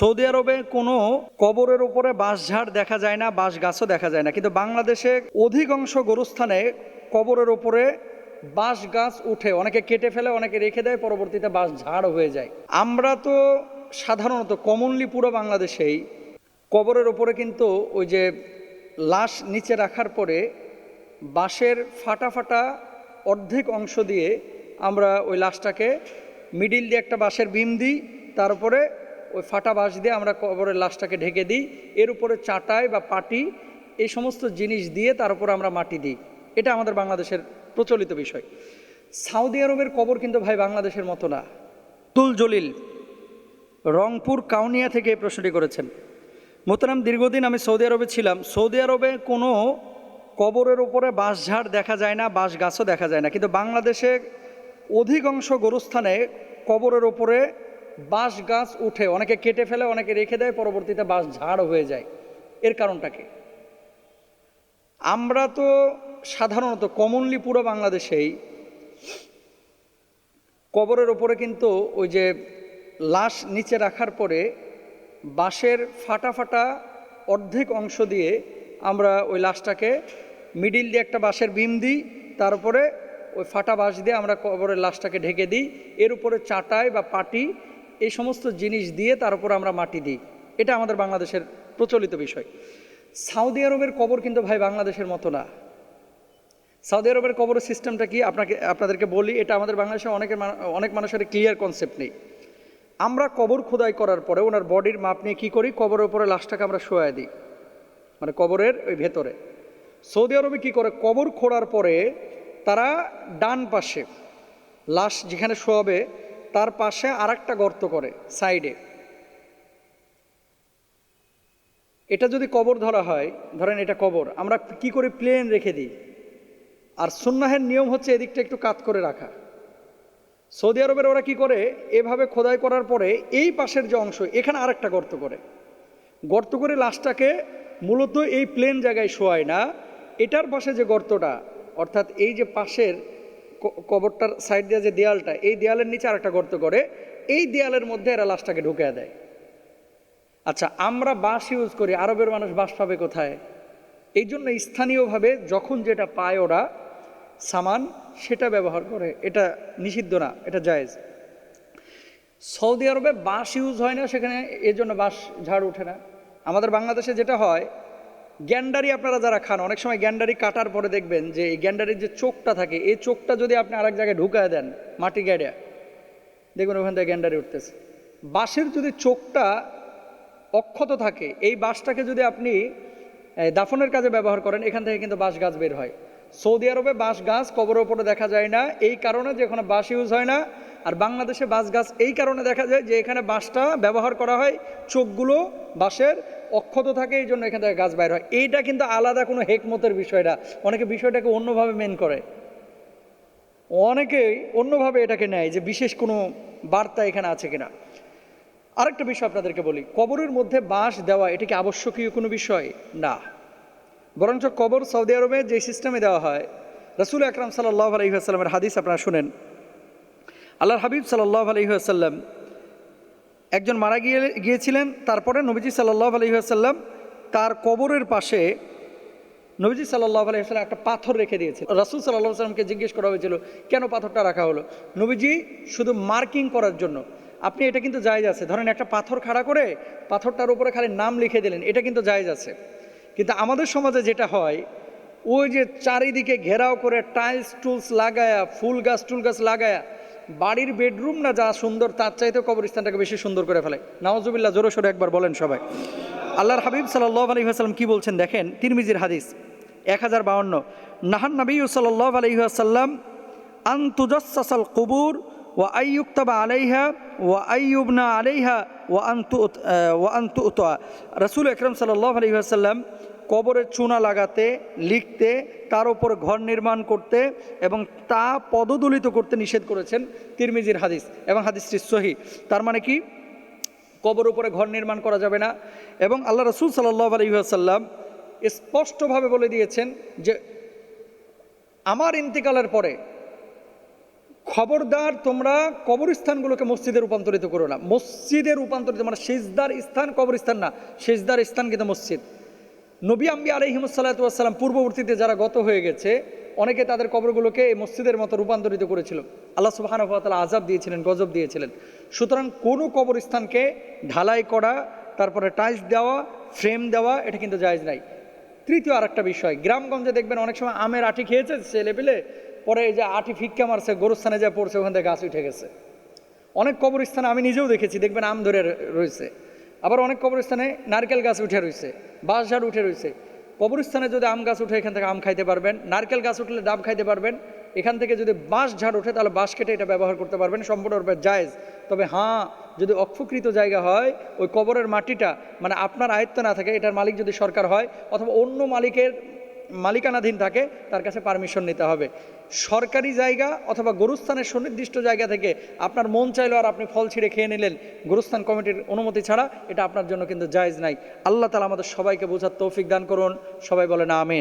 Saudi আরবে কোনো কবরের উপরে বাঁশঝাড় দেখা যায় না, বাঁশ গাছও দেখা যায় না। কিন্তু বাংলাদেশে অধিকাংশ গরুস্থানে কবরের উপরে বাঁশ গাছ উঠে, অনেকে কেটে ফেলে, অনেকে রেখে দেয়, পরবর্তীতে বাঁশ ঝাড় হয়ে যায়। আমরা তো সাধারণত কমনলি পুরো বাংলাদেশেই কবরের ওপরে কিন্তু ওই যে লাশ নিচে রাখার পরে বাঁশের ফাটা ফাটা অর্ধেক অংশ দিয়ে আমরা ওই লাশটাকে মিডিল দিয়ে একটা বাঁশের বিম দিই, তারপরে ওই ফাটা বাঁশ দিয়ে আমরা কবরের লাশটাকে ঢেকে দিই। এর উপরে চাটাই বা পাটি, এই সমস্ত জিনিস দিয়ে তার উপর আমরা মাটি দিই। এটা আমাদের বাংলাদেশের প্রচলিত বিষয়। সাউদি আরবের কবর কিন্তু ভাই বাংলাদেশের মতো না। তুল জলিল রংপুর কাউনিয়া থেকে এই প্রশ্নটি করেছেন। মোতারাম দীর্ঘদিন আমি সৌদি আরবে ছিলাম। সৌদি আরবে কোনো কবরের উপরে বাঁশঝাড় দেখা যায় না, বাঁশ গাছও দেখা যায় না। কিন্তু বাংলাদেশে অধিকাংশ গরুস্থানে কবরের উপরে বাঁশ গাছ উঠে অনেকে কেটে ফেলে, অনেকে রেখে দেয়, পরবর্তীতে বাঁশ ঝাড় হয়ে যায়। এর কারণটা কি? আমরা তো সাধারণত কমনলি পুরো বাংলাদেশেই কবরের ওপরে কিন্তু ওই যে লাশ নিচে রাখার পরে বাঁশের ফাটা ফাটা অর্ধেক অংশ দিয়ে আমরা ওই লাশটাকে মিডিল দিয়ে একটা বাঁশের বিম দিই, তারপরে ওই ফাটা বাঁশ দিয়ে আমরা কবরের লাশটাকে ঢেকে দিই। এর উপরে চাটাই বা পাটি এই সমস্ত জিনিস দিয়ে তার উপর আমরা মাটি দিই। এটা আমাদের বাংলাদেশের প্রচলিত বিষয়। সৌদি আরবের কবর কিন্তু ভাই বাংলাদেশের মতো না। সৌদি আরবের কবরের সিস্টেমটা কি? আপনাকে, আপনাদেরকে বলি, এটা আমাদের বাংলাদেশে অনেকের অনেক মানুষের ক্লিয়ার কনসেপ্ট নেই। আমরা কবর খোদাই করার পরে ওনার বডির মাপ নিয়ে কী করি? কবরের উপরে লাশটাকে আমরা শোয়া দিই। মানে কবরের ওই ভেতরে। সৌদি আরবে কী করে? কবর খোঁড়ার পরে তারা ডান পাশে লাশ যেখানে শোয়াবে তার পাশে আর গর্ত করে, সাইডে। এটা যদি কবর ধরা হয়, ধরেন এটা কবর, আমরা কি করে প্লেন রেখে দিই? আর সুন্নাহের নিয়ম হচ্ছে এদিকটা একটু কাত করে রাখা। সৌদি আরবের ওরা কি করে? এভাবে খোদাই করার পরে এই পাশের যে অংশ, এখানে আরেকটা গর্ত করে। গর্ত করে লাশটাকে মূলত এই প্লেন জায়গায় শোয়ায় না। এটার পাশে যে গর্তটা, অর্থাৎ এই যে পাশের কবরটার সাইড দিয়ে যে দেয়ালটা, এই দেয়ালের নিচে আরেকটা গর্ত করে এই দেয়ালের মধ্যে এরা লাশটাকে ঢুকিয়ে দেয়। আচ্ছা আমরা বাঁশ ইউজ করি, আরবের মানুষ বাঁশ পাবে কোথায়? এই জন্য স্থানীয়ভাবে যখন যেটা পায় ওরা, সামান সেটা ব্যবহার করে। এটা নিষিদ্ধ না, এটা জায়েজ। সৌদি আরবে বাঁশ ইউজ হয় না সেখানে এর জন্য বাঁশ ঝাড় ওঠে না। আমাদের বাংলাদেশে যেটা হয় গ্যান্ডারি আপনারা যারা খান, অনেক সময় গ্যান্ডারি কাটার পরে দেখবেন যে এই গ্যান্ডারির যে চোখটা থাকে, এই চোখটা যদি আপনি আরেক জায়গায় ঢুকায় দেন, মাটি গাড়িয়া দেখবেন ওখান থেকে গ্যান্ডারি উঠতেছে। বাঁশের যদি চোখটা অক্ষত থাকে, এই বাঁশটাকে যদি আপনি দাফনের কাজে ব্যবহার করেন, এখান থেকে কিন্তু বাঁশ গাছ বের হয়। সৌদি আরবে বাঁশ গাছ কবরের ওপরে দেখা যায় না, এই কারণে যে ওখানে বাঁশ ইউজ হয় না। আর বাংলাদেশে বাঁশ গাছ এই কারণে দেখা যায় যে এখানে বাঁশটা ব্যবহার করা হয় চোখগুলো বাঁশের অক্ষত থাকে, এই জন্য এখান থেকে গাছ বাইর হয়। এইটা কিন্তু আলাদা কোনো হেকমতের বিষয়টা অনেকে বিষয়টাকে অন্যভাবে মেন করে। অনেকেই অন্যভাবে এটাকে নেয় যে বিশেষ কোনো বার্তা এখানে আছে কিনা। আরেকটা বিষয় আপনাদেরকে বলি, কবরের মধ্যে বাঁশ দেওয়া, এটা কি আবশ্যকীয় কোনো বিষয়? না। বরঞ্চ কবর সৌদি আরবে যে সিস্টেমে দেওয়া হয়, রসুল আকরাম সাল্লাহ আলহিহাস্লামের হাদিস আপনারা শুনেন। আল্লাহর হাবিব সাল্লাহ আলহিহাস্লাম একজন মারা গিয়ে, গিয়েছিলেন, তারপরে নবীজি সাল্লাহ আলহিহাস্লাম তার কবরের পাশে নবীজি সাল্লাহ আলহিহাস্লাম একটা পাথর রেখে দিয়েছিল রাসুল সাল্লাহ সাল্লামকে জিজ্ঞেস করা হয়েছিল, কেন পাথরটা রাখা হলো? নবীজি শুধু মার্কিং করার জন্য, আপনি এটা কিন্তু জায়েজ আছে। ধরেন একটা পাথর খাড়া করে পাথরটার উপরে খালি নাম লিখে দিলেন, এটা কিন্তু জায়েজ আছে। কিন্তু আমাদের সমাজে যেটা হয়, ওই যে চারিদিকে ঘেরাও করে টাইলস, টুলস লাগায়া, ফুল গাছ, টুল গাছ লাগায়া বাড়ির বেডরুম না যা সুন্দর, তার চাইতেও কবরস্থানটাকে বেশি সুন্দর করে ফেলে। নওয়াজুবিল্লাহ জোরে সোরে একবার বলেন সবাই। আল্লাহর হাবিব সাল্লাহ আলী আসাল্লাম কী বলছেন দেখেন? তিরমিজির হাদিস, এক হাজার বাউন্ন। নাহান নবী সাল্লাহ আলহি আসাল্লাম আন তুজাসাল কুবুর ও আইয়ুক্তাবা আলাইহা ও আইয়ুবনা আলাইহা ও আন্তু ও আন্তু উতোয়া রসুল আকরম সাল্লাহ আলহি আসাল্লাম কবরে চুনা লাগাতে, লিখতে, তার উপর ঘর নির্মাণ করতে এবং তা পদদলিত করতে নিষেধ করেছেন তিরমিজির হাদিস এবং হাদিসটি সহি। তার মানে কি? কবর উপরে ঘর নির্মাণ করা যাবে না এবং আল্লাহ রসুল সাল্লাহ আলহিহাসাল্লাম স্পষ্টভাবে বলে দিয়েছেন যে আমার ইন্তিকালের পরে খবরদার তোমরা কবরস্থানগুলোকে মসজিদে রূপান্তরিত করো না। মসজিদে রূপান্তরিত মানে সেজদার স্থান কবরস্থান না। সেজদার স্থান কিন্তু মসজিদ। নবী আম্বি আলহিমসাল্লাতাম পূর্ববর্তীতে যারা গত হয়ে গেছে, অনেকে তাদের কবরগুলোকে এই মসজিদের মতো রূপান্তরিত করেছিল। আল্লাহ সুবাহানুভাতালা আজাব দিয়েছিলেন, গজব দিয়েছিলেন। সুতরাং কোনো কবরস্থানকে ঢালাই করা, তারপরে টাইলস দেওয়া ফ্রেম দেওয়া, এটা কিন্তু জায়েজ নাই। তৃতীয় আর একটা বিষয়, গ্রামগঞ্জে দেখবেন অনেক সময় আমের আটি খেয়েছে ছেলে পেলে, পরে এই যে আটি ফিক্কা মারছে, গরুস্থানে যা পড়ছে, ওখান থেকে গাছ উঠে গেছে। অনেক কবরস্থানে আমি নিজেও দেখেছি, দেখবেন আম ধরে রয়েছে। আবার অনেক কবরস্থানে নারকেল গাছ উঠে রয়েছে, বাঁশ ঝাড় উঠে রয়েছে। কবরস্থানে যদি আম গাছ উঠে, এখান থেকে আম খাইতে পারবেন। নারকেল গাছ উঠলে ডাব খাইতে পারবেন। এখান থেকে যদি বাঁশ ঝাড় ওঠে, তাহলে বাঁশ কেটে এটা ব্যবহার করতে পারবেন। সম্পূর্ণরূপে জায়েজ। তবে হ্যাঁ যদি অক্ষকৃত জায়গা হয়, ওই কবরের মাটিটা মানে আপনার আয়ত্ত না থাকে, এটার মালিক যদি সরকার হয়, অথবা অন্য মালিকের মালিকানাধীন থাকে, তার কাছে পারমিশন নিতে হবে। সরকারি জায়গা অথবা গুরুস্থানের সুনির্দিষ্ট জায়গা থেকে আপনার মন চাইলো আর আপনি ফল ছিঁড়ে খেয়ে নিলেন, গুরুস্থান কমিটির অনুমতি ছাড়া এটা আপনার জন্য কিন্তু জায়জ নাই। আল্লাহ তালা আমাদের সবাইকে বোঝার তৌফিক দান করুন। সবাই বলে না আমিন।